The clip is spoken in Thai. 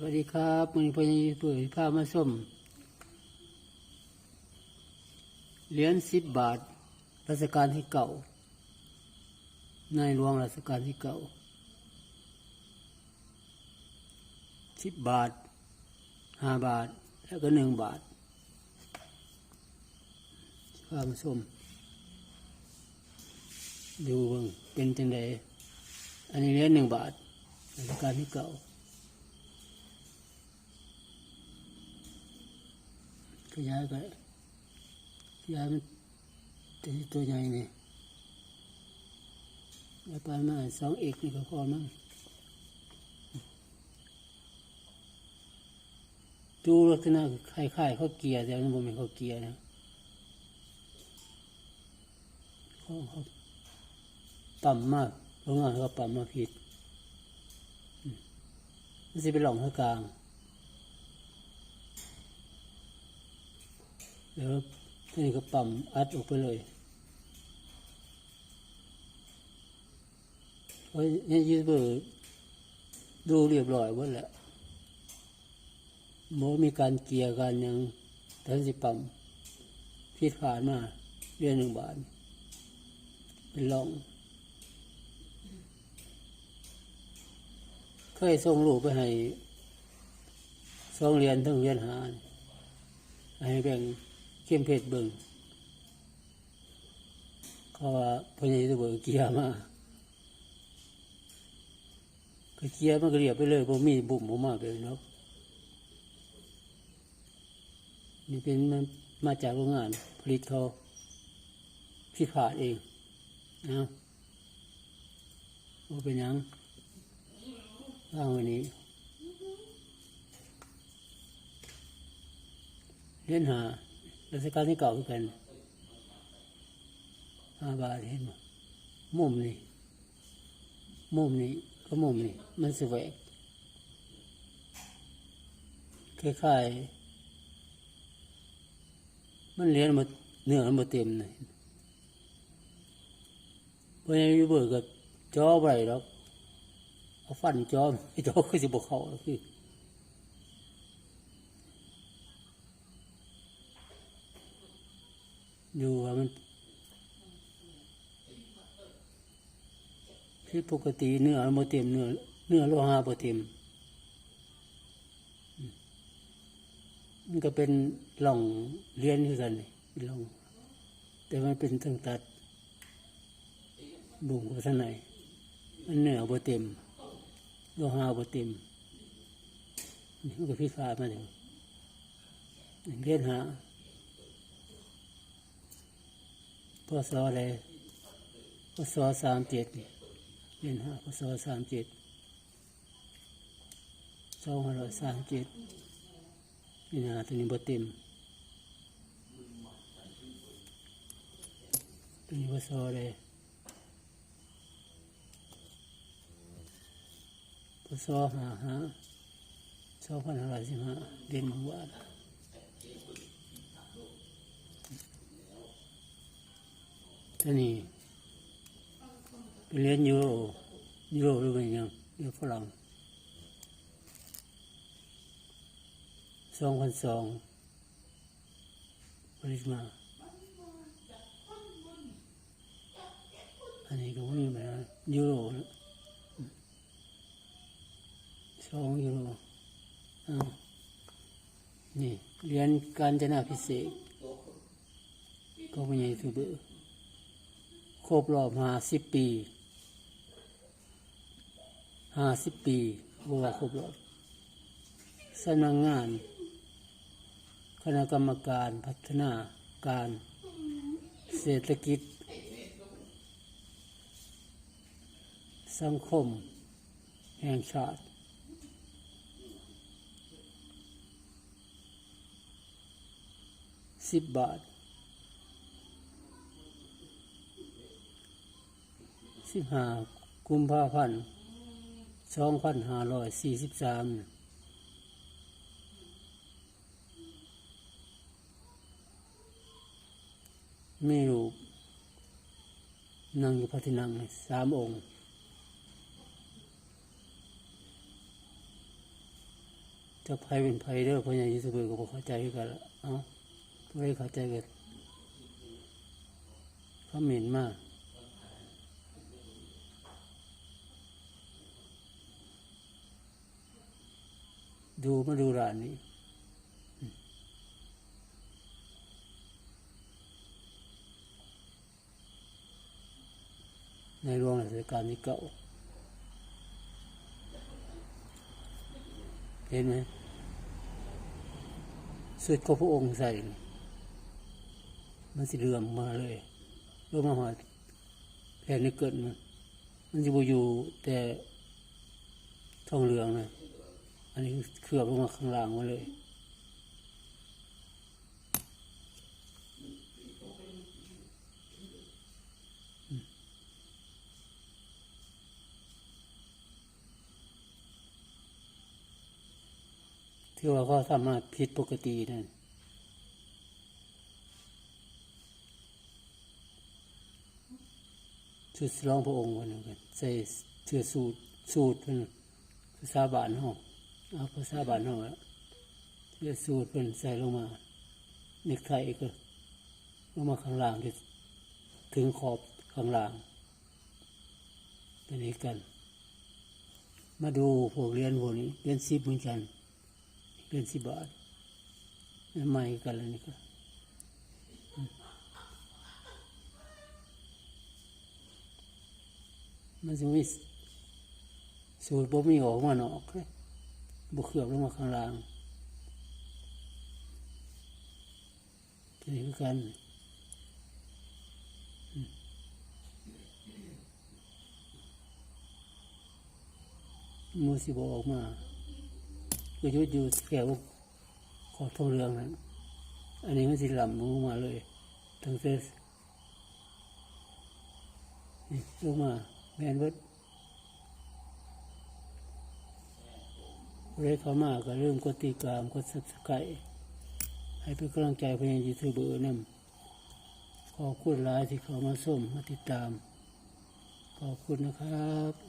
สวัสดีครับมือนี้พญเปิดผ้ามาส้มเหรียญสิบบาทรัชกาลที่เก่า ในหลวงรัชกาลที่เก่าสิบบาทห้าบาท แล้วก็หนึ่งบาทผ้ามาส้มดูเบิ่งเป็นจังไดอันนี้เหรียญหนึ่งบาทรัชกาลที่เก่า ขยายไปขยายมันตัวตัวใหญ่นี่แล้วไปมาสองเอกนี่ก็พอมั้งดูลักษณะคล้ายๆเขาเกียร์แต่มันบ่เป็นเขาเกียร์นะเขาเขาต่ำมากโรงงานเขาปั๊มมาผิดมันจะเป็นหลองข้างกลาง แล้วทีนี้ก็ปั๊มอัดออกไปเลยเพราะนี่ยูทูบเบอร์ดูเรียบร้อยหมดแล้วโมมีการเกียร์กันยังทันสิปั๊มพิดผ่านมาเดือนหนึ่งบาทเป็นลองเคยส่งลูกไปให้สองเรียนทั้งเรียนหาให้แบ่ง เข้มเพชรเบิ่งเขาว่าพญาตัวเบิกเกียร์มาก็เกียร์มันก็เรียบไปเลยบ่มีบุ่มออกมากเลยเนาะนี่เป็นมันมาจากโรงงาน ผลิตเขาผิดพลาดเองนะว่าเป็นยังว่างวันนี้เล่นหา ราชการที่เก่าเหมือนกันห้าบาทเห็นมมุมนี่มุมนี้ก็มุมนี่มันสวกคล้ายๆมันเลี้ยนมาเนื้อมันมาเต็มเลยเพราะยังอยู่เบิกกับจอไปหรอกเอาฟันจอไอ้จอคือสิบกเขาคือ อยู่ว่ามันที่ปกติเนื้อโมเต็มเนื้อเนื้อโลหะบ่เต็มมันก็เป็นหล่องเลียนคือกันนี่เป็นหล่อง แต่มันเป็นตั้งตัดบุ่มกับท่างในมันเนื้อบ่เต็มโลหะบ่เต็มนี่มันก็พิพาทมาถึงเลียนหา พศอะไรพศสามเจ็ดเรียนห้าพศสามเจ็ดสองพันร้อยสามเจ็ดนี่นะตัวนี้บเต็มตัวนี้พศอะไรพศห้าห้าสองพันห้าร้อยสิบห้าเรียนเมื่อวานท่านี่ไปเรียนยูโรยูโรหรือไงยังยูฝรั่งสองพันสองผลิตมา อันนี้ก็ไม่มีนะยูโรสองยูโรอ้าวนี่ เรียนการจนาพิเศษ ก็ไม่ใช่ทูเบอร์ ครบรอบห้าสิบปีห้าสิบปีบัวาครบรอบสำนักงาน คณะกรรมการพัฒนาการเศรษฐกิจ สังคม แห่งชาติสิบบาท สิบห้ากุมภาพันธ์สองพันห้าร้อยสี่สิบสามมีรูปนั่งอยู่พระที่นั่งสามองค์จะไผเป็นไผเด้อเพราะย่างยูทูบเบก็บ่เข้าใจกันละเอ้าผู้ใดเข้าใจก็คอมเมนมาก ดูมาดูร้านนี้ ในหลวงรัชกาลที่เก้าเห็นไหมสุดก็พระองค์ใส่ มันสิเรื่อมมาเลยเรื่อมมาหอดแผ่นนี้เกิดมัน มันจะอยู่แต่ทองเหลืองนะ อันนี้เคลือบลงมาข้างล่างมาเลยที่ว่าเขาสามารถผิดปกตินั่นชุดร้องพระองค์วันนึงกันใส่เสื้อสูทสูทเป็นภาษาบานห้อง เอาภาษาบานห้องแล้วเสื้อสูทเป็นใส่ลงมาเนกไทก็ลงมาข้างล่างถึงขอบข้างล่างเป็นนี้กัน มาดูพวกเรียนพวกนี้เรียนซิบเหมือนกันเป็นสิบบาทใหม่กันแล้วนี่ก็มมันจะมีสูตรบ่มีออกมานอกเลย บ่เคลือบลงมาข้างล่างนี่คือกันมือสิบออกมาก็ยุดอยู่แถวขอบทองเรืองนั้นอันนี้มันสิลำลงมาเลยทั้งเซสนี่ลงมาแมนเวิร์ด เลยเข้ามาก็เริ่มกดติดตามกดสับสไครต์ให้เป็นกำลังใจพยานยูทูบเบอร์นำขอบคุณหลายที่เข้ามาส้มมาติดตาม ขอบคุณนะครับ